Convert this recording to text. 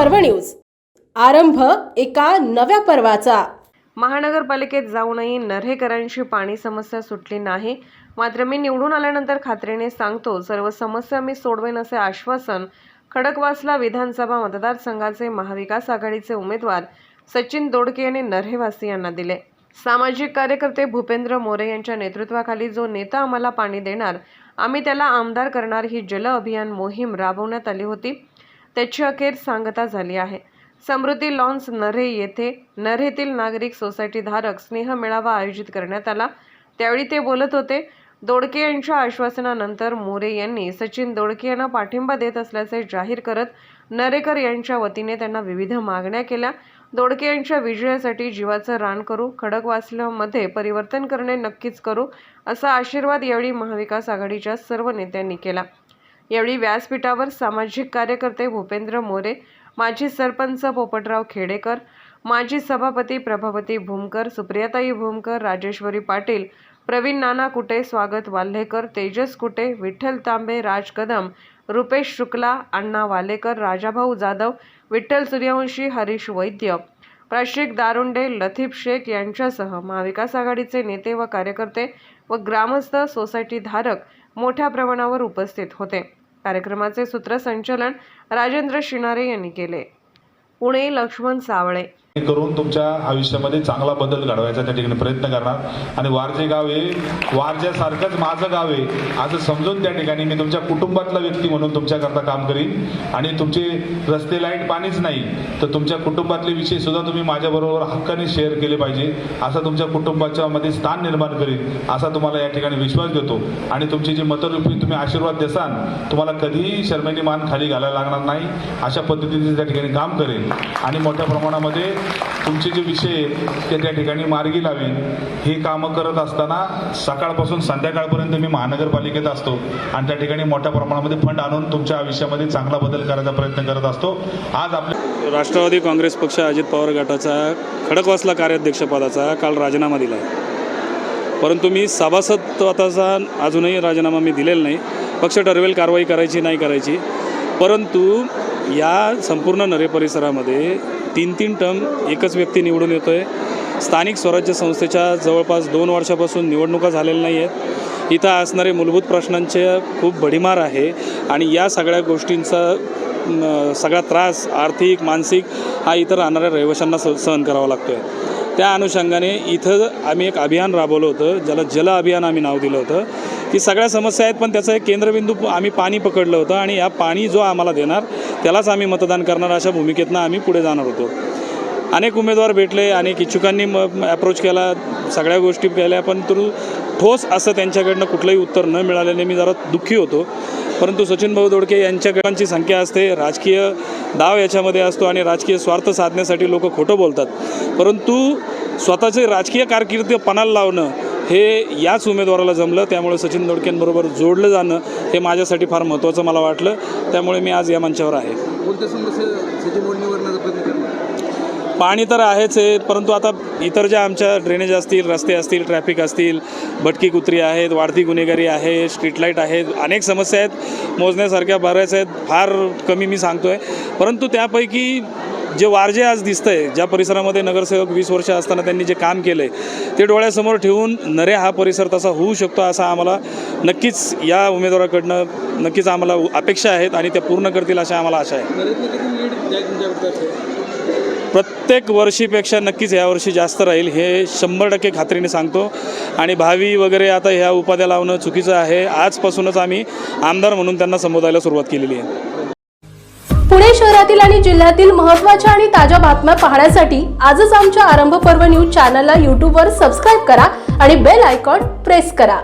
पर्व न्यूज. आरंभ एका नव्या पर्वाचा. महानगरपालिकेत जाऊनही नऱ्हेकरांची पाणी समस्या सुटली नाही. मात्र मी निवडून आल्यानंतर खात्रीने सांगतो सर्व समस्या मी सोडवेन असे आश्वासन खडकवासला विधानसभा मतदारसंघाचे महाविकास आघाडीचे उमेदवार सचिन दोडके यांनी यांना दिले. सामाजिक कार्यकर्ते भूपेंद्र मोरे यांच्या नेतृत्वाखाली जो नेता आम्हाला पाणी देणार आम्ही त्याला आमदार करणार ही जल अभियान मोहीम राबवण्यात आली होती. त्याची अखेर सांगता झाली आहे. समृद्धी लॉन्स नरे येथे नरेतील नागरिक सोसायटी धारक स्नेह मेळावा आयोजित करण्यात आला. त्यावेळी ते बोलत होते दोडके यांच्या आश्वासनानंतर मोरे यांनी सचिन दोडके यांना पाठिंबा देत असल्याचे जाहीर करत नरेकर यांच्या वतीने त्यांना विविध मागण्या केल्या. दोडके यांच्या विजयासाठी जीवाचं रान करू खडकवासल्यामध्ये परिवर्तन करणे नक्कीच करू असा आशीर्वाद यावेळी महाविकास आघाडीच्या सर्व नेत्यांनी केला. यावेळी व्यासपीठावर सामाजिक कार्यकर्ते भूपेंद्र मोरे माजी सरपंच पोपटराव खेडेकर माजी सभापती प्रभावती भूमकर सुप्रियाताई भूमकर राजेश्वरी पाटील प्रवीण नाना कुटे स्वागत वाल्हेकर तेजस कुटे विठ्ठल तांबे राज कदम रुपेश शुक्ला अण्णा वालेकर राजाभाऊ जाधव विठ्ठल सूर्यवंशी हरीश वैद्य प्राशिक दारुंडे लथीफ शेख यांच्यासह महाविकास आघाडीचे नेते व कार्यकर्ते व ग्रामस्थ सोसायटी धारक मोठ्या प्रमाणावर उपस्थित होते. कार्यक्रमाचे सूत्रसंचलन राजेंद्र शिणारे यांनी केले. पुणे लक्ष्मण सावळे करून तुमच्या आयुष्यामध्ये चांगला बदल घडवायचा त्या ठिकाणी प्रयत्न करणार. आणि वारजे गाव हे वारज्यासारखंच माझं गाव आहे. असं समजून त्या ठिकाणी मी तुमच्या कुटुंबातला व्यक्ती म्हणून तुमच्याकरता काम करीन. आणि तुमचे रस्ते लाइट पाणीच नाही. तर तुमच्या कुटुंबातले विषय सुद्धा तुम्ही माझ्याबरोबर हक्काने शेअर केले पाहिजे. असं तुमच्या कुटुंबाच्या मध्ये स्थान निर्माण करीन. असा तुम्हाला या ठिकाणी विश्वास देतो. आणि तुमची जी मतरूपी तुम्ही आशीर्वाद देसान तुम्हाला कधीही शर्मेने मान खाली घालायला लागणार नाही. अशा पद्धतीने त्या ठिकाणी काम करेन. आणि मोठ्या प्रमाणामध्ये तुमचे जे विषय आहेत ते त्या ठिकाणी मार्गी लावेन. ही कामं करत असताना सकाळपासून संध्याकाळपर्यंत मी महानगरपालिकेत असतो आणि त्या ठिकाणी मोठ्या प्रमाणामध्ये फंड आणून तुमच्या आयुष्यामध्ये चांगला बदल करायचा प्रयत्न करत असतो. आज आपल्या राष्ट्रवादी काँग्रेस पक्ष अजित पवार गटाचा खडकवासला कार्याध्यक्षपदाचा काल राजीनामा दिला आहे परंतु मी सभासदत्वाचा अजूनही राजीनामा मी दिलेला नाही. पक्ष ठरवेल कारवाई करायची नाही करायची. परंतु या संपूर्ण नरे परिसरामध्ये तीन तीन टर्म एकच व्यक्ती निवडून येतो आहे स्थानिक स्वराज्य संस्थेच्या जवळपास दोन वर्षापासून निवडणुका झालेल्या नाही आहेत इथं असणारे मूलभूत प्रश्नांचे खूप भडीमार आहे आणि या सगळ्या गोष्टींचा सगळा त्रास आर्थिक मानसिक हा इतर राहणाऱ्या रहिवाशांना स सहन करावा लागतो आहे त्या अनुषंगाने इथं आम्ही एक अभियान राबवलं होतं ज्याला जल अभियान आम्ही नाव दिलं होतं. की सगळ्या समस्या आहेत पण त्याचं एक केंद्रबिंदू आम्ही पाणी पकडलं होतं आणि या पाणी जो आम्हाला देणार त्यालाच आम्ही मतदान करणार अशा भूमिकेतनं आम्ही पुढे जाणार होतो. अनेक उमेदवार भेटले अनेक इच्छुकांनी म अप्रोच केला सगळ्या गोष्टी केल्या पण तू ठोस असं त्यांच्याकडनं कुठलंही उत्तर न मिळाल्याने मी जरा दुःखी होतो. परंतु सचिन भाऊ दोडके यांच्याकडची संख्या असते राजकीय डाव याच्यामध्ये असतो आणि राजकीय स्वार्थ साधण्यासाठी लोक खोटं बोलतात. परंतु स्वतःचे राजकीय कारकिर्द पणाला लावणं हे याच उमेदवाराला जमलं त्यामुळे सचिन दोडकेंबरोबर जोडलं जाणं हे माझ्यासाठी फार महत्त्वाचं मला वाटलं. त्यामुळे मी आज या मंचावर आहे. पाणी तर आहेच आहे परंतु आता इतर ज्या आमच्या ड्रेनेज असतील रस्ते असतील ट्रॅफिक असतील भटकी कुत्री आहेत वाढती गुन्हेगारी आहे स्ट्रीट लाइट आहेत अनेक समस्या आहेत. मोजण्यासारख्या बऱ्याच आहेत फार कमी मी सांगतो आहे परंतु त्यापैकी जे वारजे आज दिसतं आहे ज्या परिसरामध्ये नगरसेवक वीस वर्ष असताना त्यांनी जे काम केलं आहे ते डोळ्यासमोर ठेवून नरे हा परिसर तसा होऊ शकतो असा आम्हाला नक्कीच या उमेदवाराकडनं नक्कीच आम्हाला अपेक्षा आहेत आणि त्या पूर्ण करतील अशा आम्हाला आशा आहे. प्रत्येक वर्षीपेक्षा नक्कीच यावर्षी जास्त राहील हे शंभर टक्के खात्रीने सांगतो. आणि भावी वगैरे आता ह्या उपाध्या लावणं चुकीचं आहे. आजपासूनच आम्ही आमदार म्हणून त्यांना संबोधायला सुरुवात केलेली आहे. पुणे शहरातील आणि जिल्ह्यातील महत्त्वाच्या आणि ताज्या बातम्या पाहण्यासाठी आजच आमच्या आरंभ पर्व न्यूज चॅनलला यूट्यूबवर सबस्क्राईब करा आणि बेल आयकॉन प्रेस करा.